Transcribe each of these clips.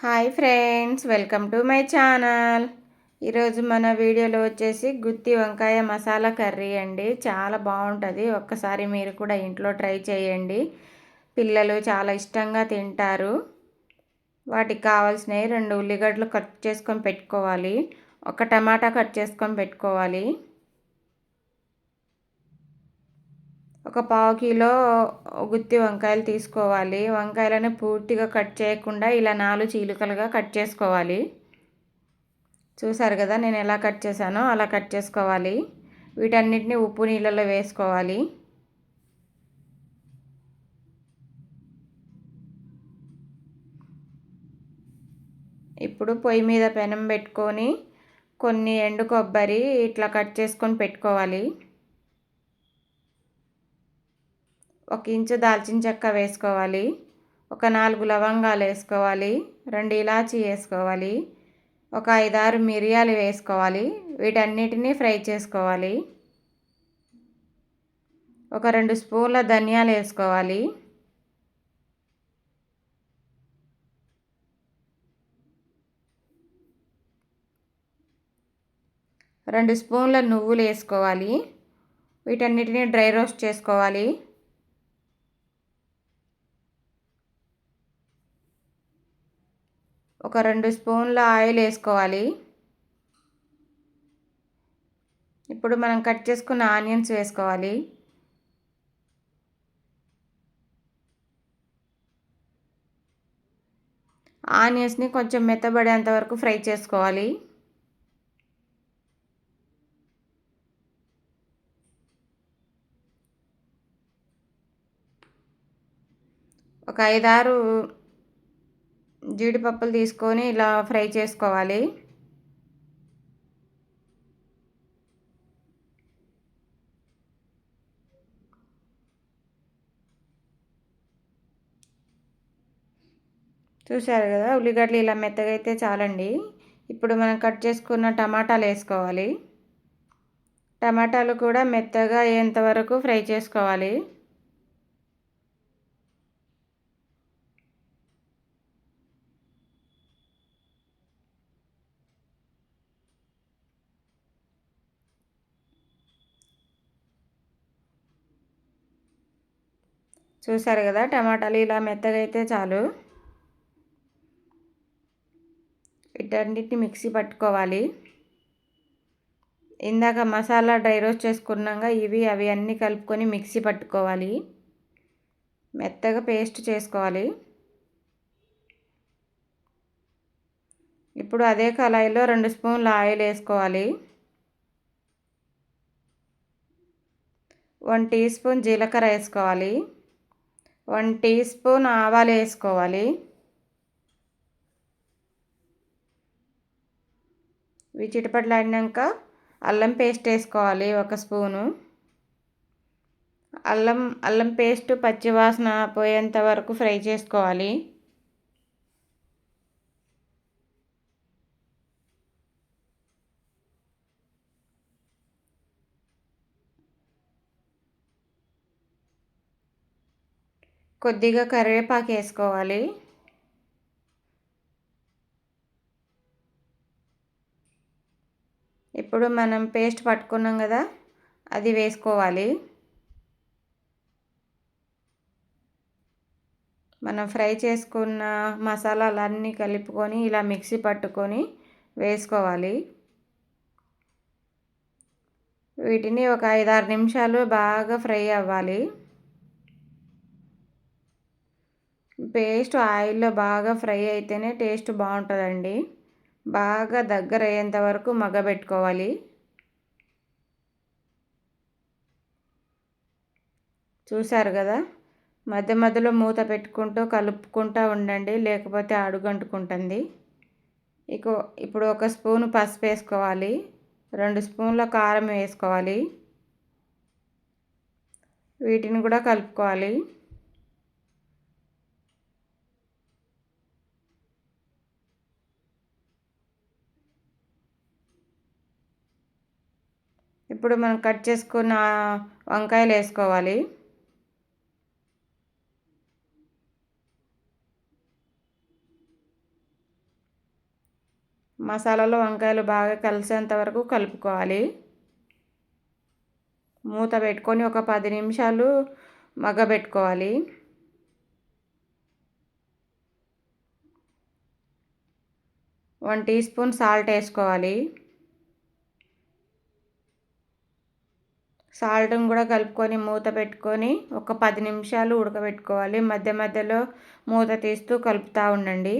Hi friends welcome to my channel. ఈరోజు మన వీడియోలో వచ్చేసి గుత్తి వంకాయ మసాలా కర్రీ అండి. చాలా బాగుంటుంది. ఒక్కసారి మీరు కూడా ఇంట్లో ట్రై చేయండి. పిల్లలు చాలా ఇష్టంగా తింటారు. వాటికి కావాల్సినవి రెండు ఉల్లిగడ్డలు కట్ చేసుకొని పెట్టుకోవాలి. ఒక టమాటా కట్ చేసుకొని పెట్టుకోవాలి. ఒక పావు కిలో గుత్తి వంకాయలు తీసుకోవాలి. వంకాయలను పూర్తిగా కట్ చేయకుండా ఇలా నాలుగు చీలికలుగా కట్ చేసుకోవాలి. చూసారు కదా నేను ఎలా కట్ చేశానో అలా కట్ చేసుకోవాలి. వీటన్నిటిని ఉప్పు నీళ్ళలో వేసుకోవాలి. ఇప్పుడు పొయ్యి మీద పెనం పెట్టుకొని కొన్ని ఎండు కొబ్బరి ఇట్లా కట్ చేసుకొని పెట్టుకోవాలి. ఒక ఇంచు దాల్చిన చెక్క వేసుకోవాలి. ఒక నాలుగు లవంగాలు వేసుకోవాలి. రెండు ఇలాచీ వేసుకోవాలి. ఒక ఐదారు మిరియాలు వేసుకోవాలి. వీటన్నిటినీ ఫ్రై చేసుకోవాలి. ఒక రెండు స్పూన్ల ధనియాలు వేసుకోవాలి. రెండు స్పూన్ల నువ్వులు వేసుకోవాలి. వీటన్నిటిని డ్రై రోస్ట్ చేసుకోవాలి. ఒక రెండు స్పూన్ల ఆయిల్ వేసుకోవాలి. ఇప్పుడు మనం కట్ చేసుకున్న ఆనియన్స్ వేసుకోవాలి. ఆనియన్స్ని కొంచెం మెత్తబడేంత వరకు ఫ్రై చేసుకోవాలి. ఒక ఐదారు జీడిపప్పులు తీసుకొని ఇలా ఫ్రై చేసుకోవాలి. చూసారు కదా ఉల్లిగడ్డలు ఇలా మెత్తగా అయితే చాలండి. ఇప్పుడు మనం కట్ చేసుకున్న టమాటాలు వేసుకోవాలి. టమాటాలు కూడా మెత్తగా అయ్యేంత వరకు ఫ్రై చేసుకోవాలి. చూసారు కదా టమాటాలు ఇలా మెత్తగా అయితే చాలు. వీటన్నిటిని మిక్సీ పట్టుకోవాలి. ఇందాక మసాలా డ్రై రోస్ట్ చేసుకున్నాక ఇవి అవి అన్నీ కలుపుకొని మిక్సీ పట్టుకోవాలి. మెత్తగా పేస్ట్ చేసుకోవాలి. ఇప్పుడు అదే కళాయిలో రెండు స్పూన్ల ఆయిల్ వేసుకోవాలి. వన్ టీ స్పూన్ జీలకర్ర వేసుకోవాలి. వన్ టీ స్పూన్ ఆవాలు వేసుకోవాలి. ఇవి చిటపట్లాడినాక అల్లం పేస్ట్ వేసుకోవాలి ఒక స్పూను. అల్లం అల్లం పేస్ట్ పచ్చివాసన పోయేంత వరకు ఫ్రై చేసుకోవాలి. కొద్దిగా కరివేపాకు వేసుకోవాలి. ఇప్పుడు మనం పేస్ట్ పట్టుకున్నాం కదా అది వేసుకోవాలి. మనం ఫ్రై చేసుకున్న మసాలాలన్నీ కలుపుకొని ఇలా మిక్సీ పట్టుకొని వేసుకోవాలి. వీటిని ఒక ఐదారు నిమిషాలు బాగా ఫ్రై అవ్వాలి. పేస్ట్ ఆయిల్లో బాగా ఫ్రై అయితేనే టేస్ట్ బాగుంటుందండి. బాగా దగ్గర అయ్యేంత వరకు మగ్గబెట్టుకోవాలి. చూశారు కదా? మధ్య మధ్యలో మూత పెట్టుకుంటూ కలుపుకుంటూ ఉండండి లేకపోతే అడుగంటుకుంటుంది ఇక ఇప్పుడు ఒక స్పూన్ పసుపు వేసుకోవాలి. రెండు స్పూన్ల కారం వేసుకోవాలి. వీటిని కూడా కలుపుకోవాలి. ఇప్పుడు మనం కట్ చేసుకున్న వంకాయలు వేసుకోవాలి. మసాలాలో వంకాయలు బాగా కలిసేంత వరకు కలుపుకోవాలి. మూత పెట్టుకొని ఒక పది నిమిషాలు మగ్గబెట్టుకోవాలి. వన్ టీ స్పూన్ సాల్ట్ వేసుకోవాలి. సాల్ట్ని కూడా కలుపుకొని మూత పెట్టుకొని ఒక పది నిమిషాలు ఉడకబెట్టుకోవాలి. మధ్య మధ్యలో మూత తీస్తూ కలుపుతూ ఉండండి.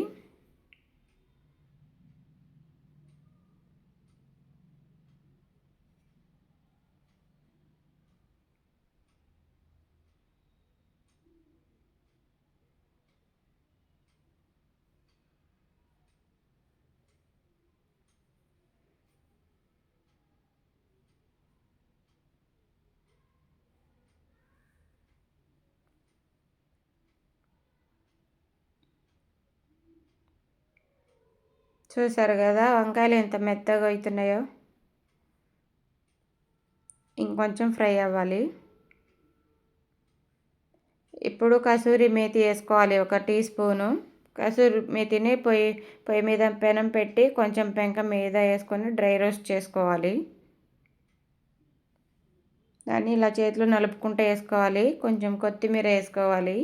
చూసారు కదా వంకాయలు ఎంత మెత్తగా అవుతున్నాయో ఇంకొంచెం ఫ్రై అవ్వాలి. ఇప్పుడు కసూరి మేతి వేసుకోవాలి ఒక టీ స్పూను. కసూరి మేతిని పొయ్యి పొయ్యి మీద పెనం పెట్టి కొంచెం పెంక మీద వేసుకొని డ్రై రోస్ట్ చేసుకోవాలి. దాన్ని ఇలా చేతిలో నలుపుకుంటూ వేసుకోవాలి కొంచెం కొత్తిమీర వేసుకోవాలి.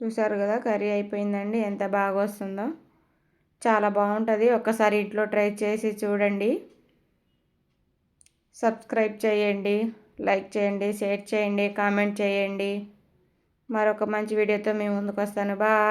చూసారు కదా కర్రీ అయిపోయిందండి. ఎంత బాగా వస్తుందో చాలా బాగుంటుంది. ఒక్కసారి ఇంట్లో ట్రై చేసి చూడండి. సబ్స్క్రైబ్ చేయండి. లైక్ చేయండి. షేర్ చేయండి. కామెంట్ చేయండి. మరొక మంచి వీడియోతో మేము ముందుకు వస్తాను బాయ్.